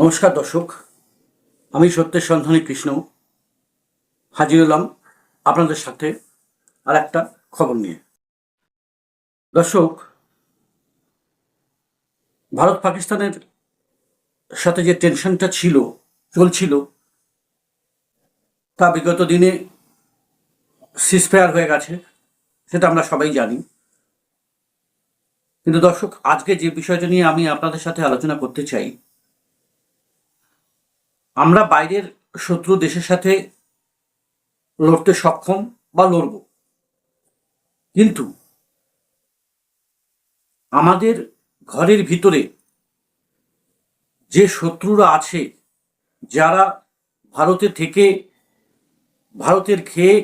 নমস্কার দর্শক, আমি সত্যের সন্ধানী কৃষ্ণ, হাজির হলাম আপনাদের সাথে আর একটা খবর নিয়ে। দর্শক, ভারত পাকিস্তানের সাথে যে টেনশনটা ছিল, চলছিল, তা বিগত দিনে সিসফেয়ার হয়ে গেছে, সেটা আমরা সবাই জানি। কিন্তু দর্শক, আজকে যে বিষয়টা নিয়ে আমি আপনাদের সাথে আলোচনা করতে চাই আমরা বাইরের শত্রু দেশের সাথে লড়তে সক্ষম বা লড়ব। কিন্তু আমাদের ঘরের ভিতরে যে শত্রুরা আছে, যারা ভারতে থেকে ভারতের খেয়ে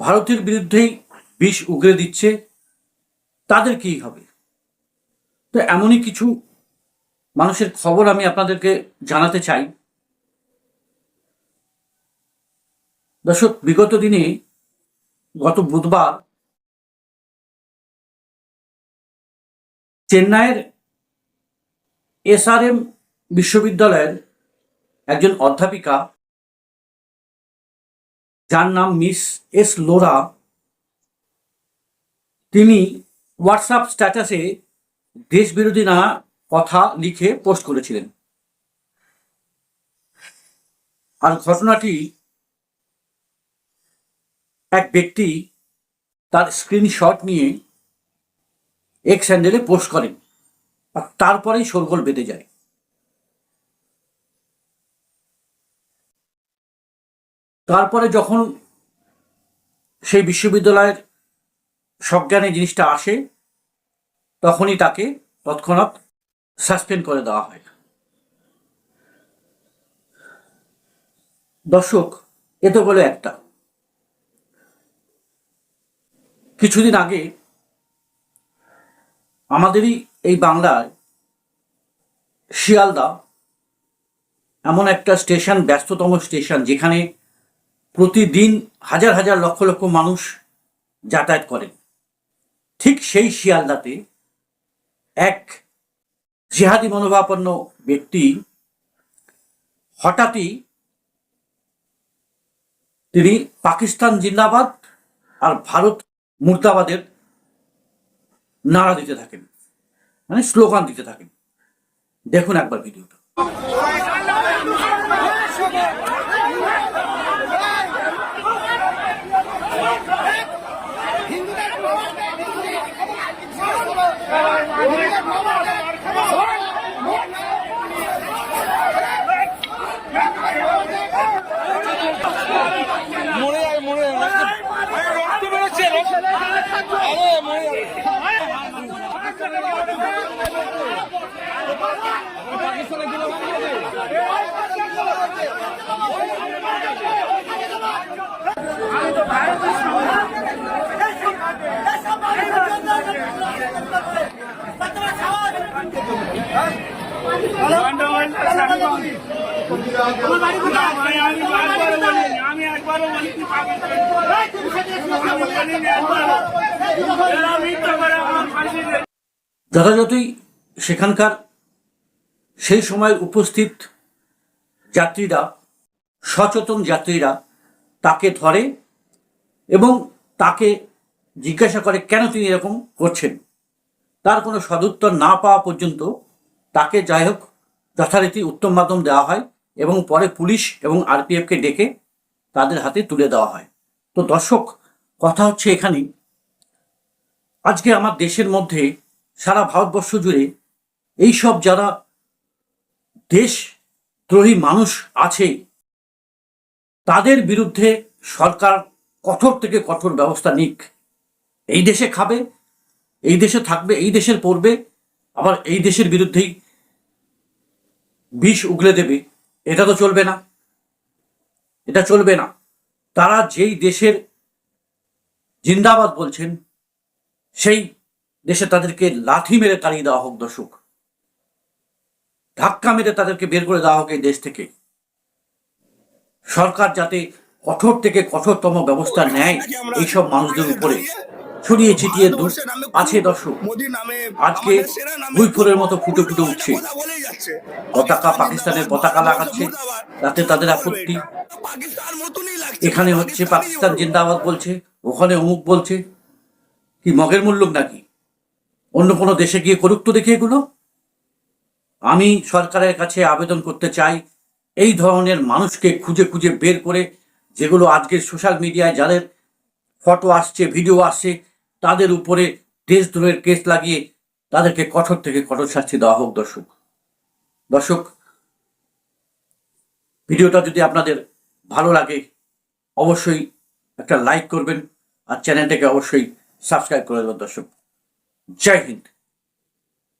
ভারতের বিরুদ্ধেই বিষ উগরে দিচ্ছে, তাদের কি হবে? তো এমনই কিছু মানুষের খবর আমি আপনাদেরকে জানাতে চাই। দর্শক, বিগত দিনে গত বুধবার চেন্নাইয়ের এসআরএম বিশ্ববিদ্যালয়ের একজন অধ্যাপিকা, যার নাম মিস এস লোরা, তিনি হোয়াটসঅ্যাপ স্ট্যাটাসে দেশবিরোধী নানা কথা লিখে পোস্ট করেছিলেন। আর ঘটনাটি এক ব্যক্তি তার স্ক্রিনশট নিয়ে এক্স স্যান্ডেলে পোস্ট করেন আর তারপরেই শোরগোল বেঁধে যায়। তারপরে যখন সেই বিশ্ববিদ্যালয়ের সজ্ঞানে জিনিসটা আসে, তখনই তাকে তৎক্ষণাৎ সাসপেন্ড করে দেওয়া হয়। দর্শক, এ তো বলে একটা। কিছুদিন আগে আমাদেরই এই বাংলায় শিয়ালদা এমন একটা স্টেশন, ব্যস্ততম স্টেশন, যেখানে প্রতিদিন হাজার হাজার লক্ষ লক্ষ মানুষ যাতায়াত করেন। ঠিক সেই শিয়ালদাতে এক জিহাদি মনোভাবাপন্ন ব্যক্তি হঠাৎই তিনি পাকিস্তান জিন্দাবাদ আর ভারত মুর্দাবাদের নাড়া দিতে থাকেন। মানে স্লোগান দিতে থাকেন। দেখুন একবার ভিডিওটা মরে যাবে মরে যাবে আরে রক্ত বেরোচ্ছে রক্ত আরে মরে যাবে পাকিস্তানে গেলে আমি একবারও বলিনি পাকিস্তান আমি বলিনি একবারও এরা মিথ্যা করে যথাযথই সেখানকার সেই সময় উপস্থিত যাত্রীরা সচেতন যাত্রীরা তাকে ধরে এবং তাকে জিজ্ঞাসা করে, কেন তিনি এরকম করছেন? তার কোনো সদুত্তর না পাওয়া পর্যন্ত তাকে যাই হোক যথারীতি উত্তম মাধ্যম দেওয়া হয় এবং পরে পুলিশ এবং আরপিএফকে ডেকে তাদের হাতে তুলে দেওয়া হয়। তো দর্শক, কথা হচ্ছে এখানেই। আজকে আমার দেশের মধ্যে সারা ভারতবর্ষ জুড়ে এইসব যারা দেশদ্রোহী মানুষ আছে, তাদের বিরুদ্ধে সরকার কঠোর থেকে কঠোর ব্যবস্থা নিক। এই দেশে খাবে এই দেশে থাকবে এই দেশের পড়বে আবার এই দেশের বিরুদ্ধেই বিষ উগলে দেবে। এটা তো চলবে না। এটা চলবে না। তারা যেই দেশের জিন্দাবাদ বলছেন সেই দেশে তাদেরকে লাথি মেরে তাড়িয়ে দেওয়া হোক দর্শক। ধাক্কা মেরে তাদেরকে বের করে দেওয়া হোক এই দেশ থেকে। সরকার যাতে কঠোর থেকে কঠোরতম ব্যবস্থা নেয় এইসব মানুষদের উপরে। ছড়িয়ে ছিটিয়ে আছে দর্শক। আজকে ভুইফোরের মতো ফুটে ফুটে উঠছে। পতাকা পাকিস্তানের পতাকা লাগাচ্ছে তাতে তাদের আপত্তি। এখানে হচ্ছে পাকিস্তান জিন্দাবাদ বলছে ওখানে অমুক বলছে কি মগের মূল্যক নাকি? অন্য কোনো দেশে গিয়ে করুক তো দেখি এগুলো। আমি সরকারের কাছে আবেদন করতে চাই এই ধরনের মানুষকে খুঁজে খুঁজে বের করে যেগুলো আজকের সোশ্যাল মিডিয়ায় যাদের ফটো আসছে ভিডিও আসছে তাদের উপরে দেশদ্রোহের কেস লাগিয়ে তাদেরকে কঠোর থেকে কঠোর শাস্তি দেওয়া হোক, দর্শক। দর্শক, ভিডিওটা যদি আপনাদের ভালো লাগে, অবশ্যই একটা লাইক করবেন আর চ্যানেলটাকে অবশ্যই সাবস্ক্রাইব করে দেবেন, দর্শক। জয় হিন্দ।